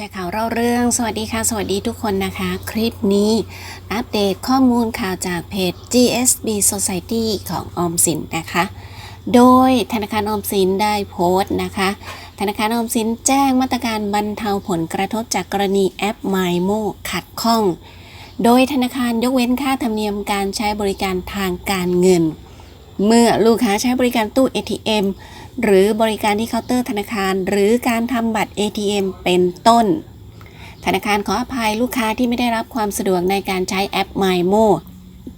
ชร์ข่าวเล่าเรื่อง สวัสดีค่ะ สวัสดีทุกคนนะคะ คลิปนี้อัปเดตข้อมูลข่าวจากเพจ GSB Society ของออมสินนะคะ โดยธนาคารออมสินได้โพสต์นะคะ ธนาคารออมสินแจ้งมาตรการบรรเทาผลกระทบจากกรณีแอป MyMo ขัดข้อง โดยธนาคารยกเว้นค่าธรรมเนียมการใช้บริการทางการเงิน เมื่อลูกค้าใช้บริการตู้ ATM หรือบริการที่เคาน์เตอร์ธนาคาร หรือการทำบัตร ATM เป็นต้น ธนาคารขออภัยลูกค้าที่ไม่ได้รับความสะดวกในการใช้แอป MyMo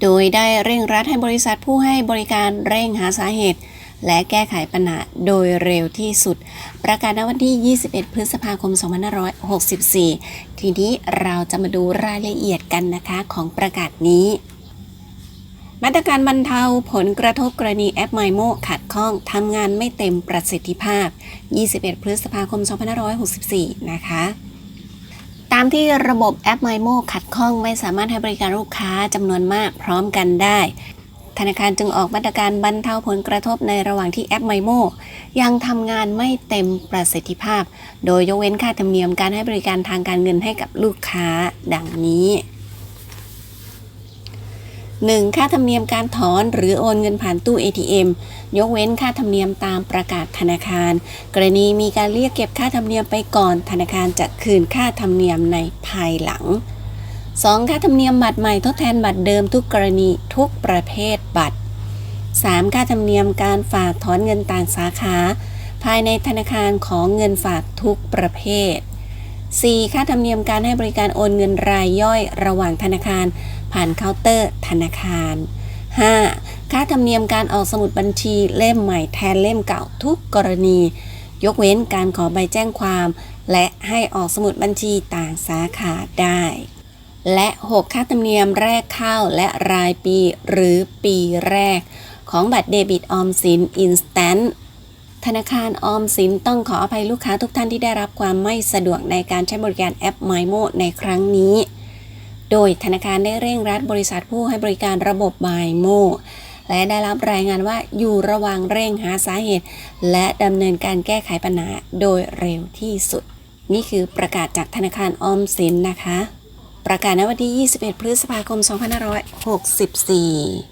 โดยได้เร่งรัดให้บริษัทผู้ให้บริการเร่งหาสาเหตุ และแก้ไขปัญหาโดยเร็วที่สุด ประกาศณวันที่ 21 พฤษภาคม 2564 ทีนี้เราจะมาดูรายละเอียดกันนะคะของประกาศนี้ มาตรการบรรเทาผลกระทบกรณีแอป MyMo ขัดข้องทำงานไม่เต็มประสิทธิภาพ 21 พฤษภาคม 2564 นะคะ ตามที่ระบบแอป MyMo ขัดข้องไม่สามารถให้บริการลูกค้าจำนวนมากพร้อมกันได้ ธนาคารจึงออกมาตรการบรรเทาผลกระทบในระหว่างที่แอป MyMo ยังทำงานไม่เต็มประสิทธิภาพ โดยยกเว้นค่าธรรมเนียมการให้บริการทางการเงินให้กับลูกค้าดังนี้ 1. ค่าธรรมเนียมการถอนหรือโอนเงินผ่านตู้ ATM ยกเว้นค่าธรรมเนียมตามประกาศธนาคาร กรณีมีการเรียกเก็บค่าธรรมเนียมไปก่อน ธนาคารจะคืนค่าธรรมเนียมในภายหลัง 2. ค่าธรรมเนียมบัตรใหม่ทดแทนบัตรเดิมทุกกรณีทุกประเภทบัตร 3. ค่าธรรมเนียมการฝากถอนเงินต่างสาขา ภายในธนาคารของเงินฝากทุกประเภท 4. ค่าธรรมเนียมการให้บริการโอนเงินรายย่อยระหว่างธนาคาร ผ่านเคาน์เตอร์ ธนาคาร 5. ค่าธรรมเนียมการออกสมุดบัญชีเล่มใหม่แทนเล่มเก่าทุกกรณี ยกเว้นการขอใบแจ้งความ และให้ออกสมุดบัญชีต่างสาขาได้ และ 6 ค่าธรรมเนียมแรกเข้าและรายปีหรือปีแรก ของบัตรเดบิตออมสินอินสแตน ธนาคารออมสินต้องขออภัยลูกค้าทุกท่านที่ได้รับความไม่สะดวกในการใช้บริการแอป MyMo ในครั้งนี้ โดยธนาคารได้เร่งรัดบริษัทผู้ให้บริการระบบ MyMo และได้รับรายงานว่าอยู่ระหว่างเร่งหาสาเหตุ และดำเนินการแก้ไขปัญหาโดยเร็วที่สุด นี่คือประกาศจากธนาคารออมสินนะคะ ประกาศในวันที่ 21 พฤษภาคม 2564